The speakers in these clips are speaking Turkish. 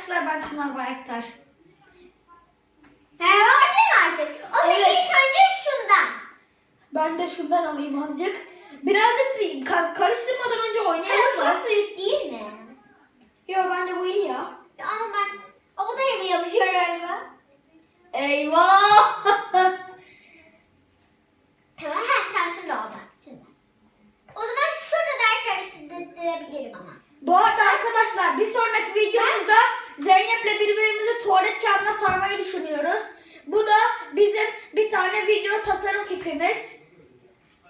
arkadaşlar ben Çınar Bayraktar. Pervarsın artık. O evet. ilk önce şundan. Ben de şundan alayım azıcık. Birazcık da karıştırmadan önce fikrimiz.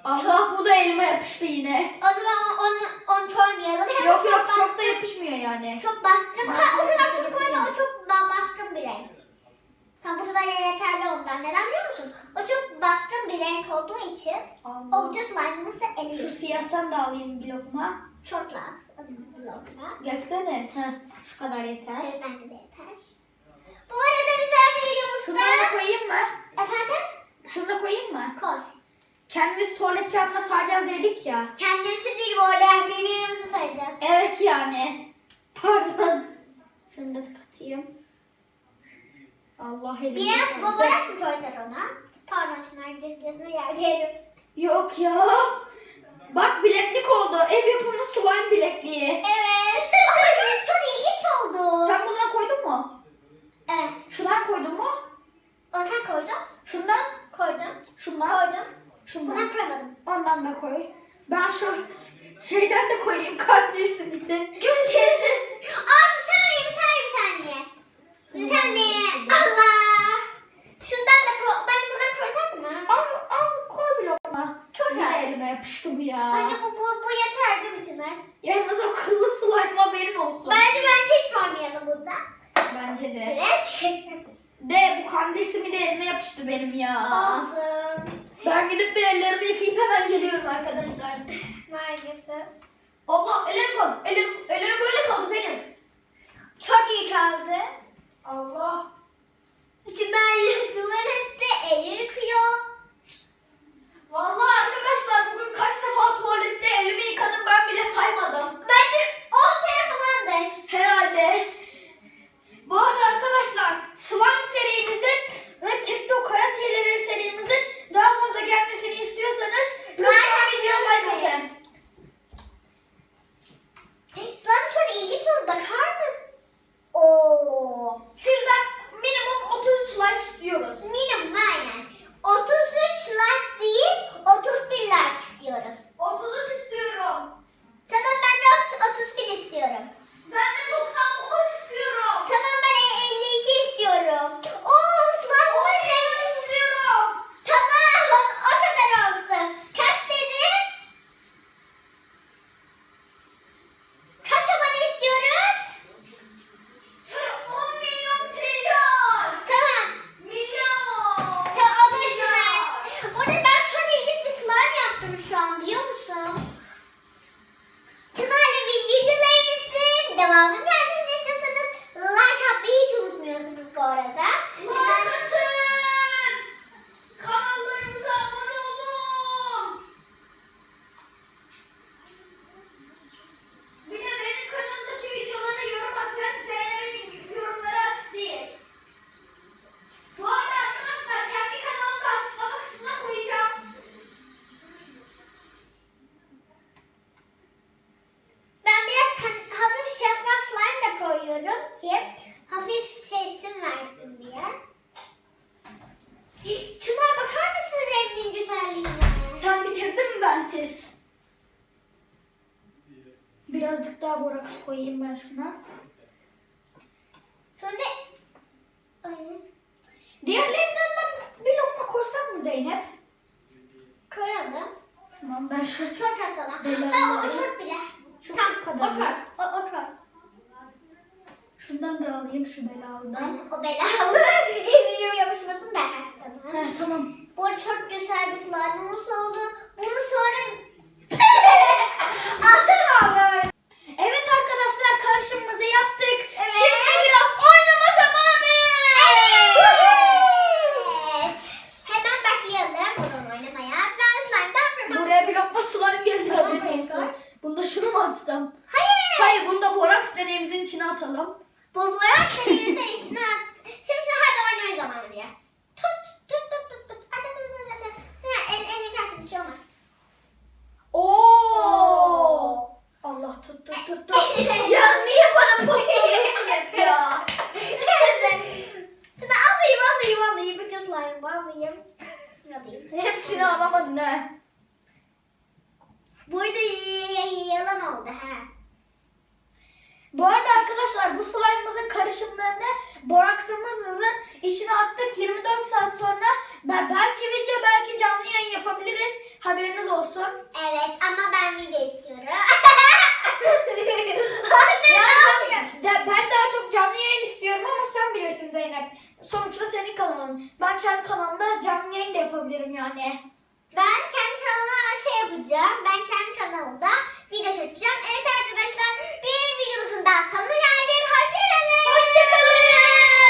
Allah bu da elime yapıştı yine. O zaman onu, onu koymayalım. Hem Yok yok bastırım- çok da yapışmıyor yani. Çok bastırım. Ben Ha kadar bastırım çok koyma. O çok ba- bastırım bir renk. Tam burada yeterli ondan. Neden biliyor musun? O çok bastırım bir renk olduğu için Allah. o bütün slime'ımızı Şu eliyor. siyahtan da alayım bir lokma. Çok lazım. Blokla. Gelsene. Heh, şu kadar yeter. Evet bence de yeter. Bu arada bir tane Şunu da videomuzda... koyayım mı? Efendim? Şunu da koyayım mı? Koy. Kendimiz tuvalet kağıdına saracağız dedik ya. Kendimizi değil bu arada birbirimizi saracağız. Evet yani. Pardon. Şunu da katayım. Allah elimi. Biraz babarak mı koyacak ona? Pardon Çınar gözüne geldi. Yok ya. Bak bileklik oldu. Ev yapımı slime bilekliği. Evet. Ama çok, çok ilginç oldu. Sen bundan koydun mu? Evet. Şundan koydun mu? O sen koydun. Şundan? Koydum. Şundan? Koydum. Şundan. Bundan koymadım. Ondan da koy. Ben şu şeyden de koyayım kardeşimden. Aa bir saniye bir saniye bir saniye. Bir saniye. Allah. Şundan da koy. Ben bundan koysam mı? Al, al koy bir lokma. Çok az. elime yapıştı bu ya. Anne bu, bu, bu yeter değil mi Çınar? Yalnız o kıllı slime haberin olsun. Bence ben hiç koymayalım bunda. Bence de. Evet. De bu kandesimi de elime yapıştı benim ya. Olsun. Ben gidip bir ellerimi yıkayıp hemen geliyorum arkadaşlar. Maalesef. Allah ellerim kaldı. Ellerim, ellerim böyle kaldı Zeynep. Çok iyi kaldı. Allah. Çınar yine tuvalette boraks koyayım ben şuna. Şöyle Ay, Diğerlerinden ben bir lokma koysak mı Zeynep? koyalım. Tamam ben şu Çok az sana. Bela- Ha, o çok bile. Şu Tamam, kadar otur. O, otur. şundan da alayım şu belalıdan. O belalı. Eminim yapışmasın ben. Tamam. Bu çok güzel bir slime'ımız oldu. Bunu sonra... bastım. Hayır. Hayır bunu da boraks deneyimizin içine atalım. Bu boraks deneyimizin içine at. Şimdi hadi oynama zamanı biraz. Tut tut tut tut tut. At at at at at. Sonra el, elini kalsın bir şey olmaz. Oo. Allah tut tut tut tut. ya niye bana postalıyorsun hep ya? Şimdi alayım alayım alayım. Bütün slime'ı alayım. Alayım. Hepsini alamadın ha. Burada yalan oldu ha. Bu arada arkadaşlar bu slime'ımızın karışımlarını boraksımızın içine attık 24 saat sonra belki video belki canlı yayın yapabiliriz. Haberiniz olsun. Evet ama ben video istiyorum. Yani ben, ben daha çok canlı yayın istiyorum ama sen bilirsin Zeynep. Sonuçta senin kanalın. Ben kendi kanalımda canlı